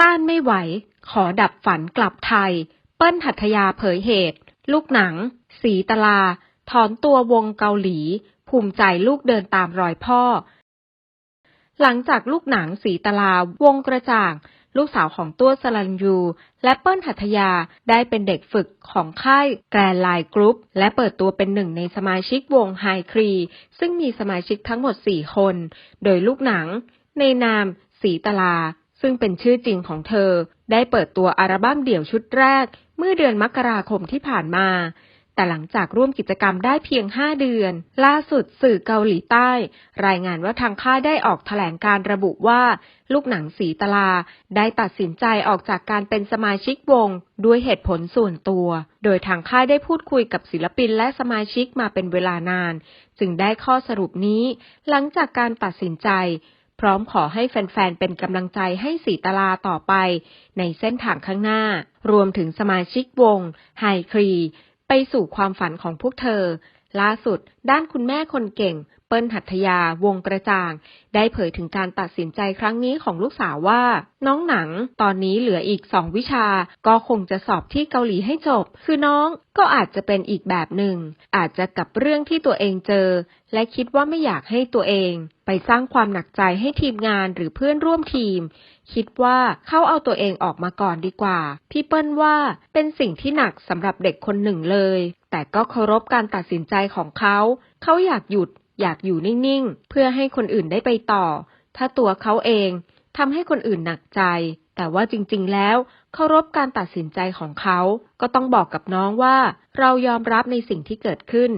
ต้านไม่ไหว ขอดับฝันกลับไทย เปิ้ลหัตถยาเผยเหตุ ลูกหนัง สีตลา ถอนตัววงเกาหลี ภูมิใจลูกเดินตามรอยพ่อ หลังจากลูกหนังสีตลาวงกระจ่าง ลูกสาวของตัวสลันยู และเปิ้ลหัตถยาได้เป็นเด็กฝึกของค่ายแกรนไลน์กรุ๊ป และเปิดตัวเป็นหนึ่งในสมาชิกวงไฮครี ซึ่งมีสมาชิกทั้งหมด 4 คน โดยลูกหนัง ในนาม สีตลา ซึ่งเป็นชื่อจริงของเธอ ได้เปิดตัวอัลบั้มเดี่ยวชุดแรก เมื่อเดือนมกราคมที่ผ่านมา แต่หลังจากร่วมกิจกรรมได้เพียง 5 เดือน ล่าสุดสื่อเกาหลีใต้ รายงานว่าทางค่ายได้ออกแถลงการระบุว่า ลูกหนังสีตลา ได้ตัดสินใจออกจากการเป็นสมาชิกวง ด้วยเหตุผลส่วนตัว โดยทางค่ายได้พูดคุยกับศิลปินและสมาชิกมาเป็นเวลานาน จึงได้ข้อสรุปนี้ หลังจากการตัดสินใจ พร้อมขอให้แฟนๆ เป็นกำลังใจให้สีตลาต่อไป ในเส้นทางข้างหน้า รวมถึงสมาชิกวงไฮครี ไปสู่ความฝันของพวกเธอ ล่าสุดด้านคุณแม่คนเก่ง เปิ้ลหัตถยาวงกระจ่าง ได้เผยถึงการตัดสินใจครั้งนี้ของลูกสาวว่า น้องหนังตอนนี้เหลืออีกสองวิชา ก็คงจะสอบที่เกาหลีให้จบ คือน้องก็อาจจะเป็นอีกแบบหนึ่ง อาจจะกับเรื่องที่ตัวเองเจอ และคิดว่าไม่อยากให้ตัวเอง ไปสร้างความหนักใจให้ทีมงานหรือเพื่อนร่วมทีม คิดว่าเขาเอาตัวเองออกมาก่อนดีกว่า พี่เปิ้ลว่าเป็นสิ่งที่หนักสำหรับเด็กคนหนึ่งเลย แต่ก็เคารพการตัดสินใจของเขา เขาอยากหยุด อยากอยู่นิ่งๆ เพื่อให้คนอื่นได้ไปต่อ ถ้าตัวเขาเองทำให้คนอื่นหนักใจ แต่ว่าจริงๆ แล้วเคารพการตัดสินใจของเขา ก็ต้องบอกกับน้องว่า เรายอมรับในสิ่งที่เกิดขึ้น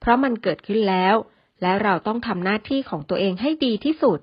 เพราะมันเกิดขึ้นแล้ว และเราต้องทำหน้าที่ของตัวเองให้ดีที่สุด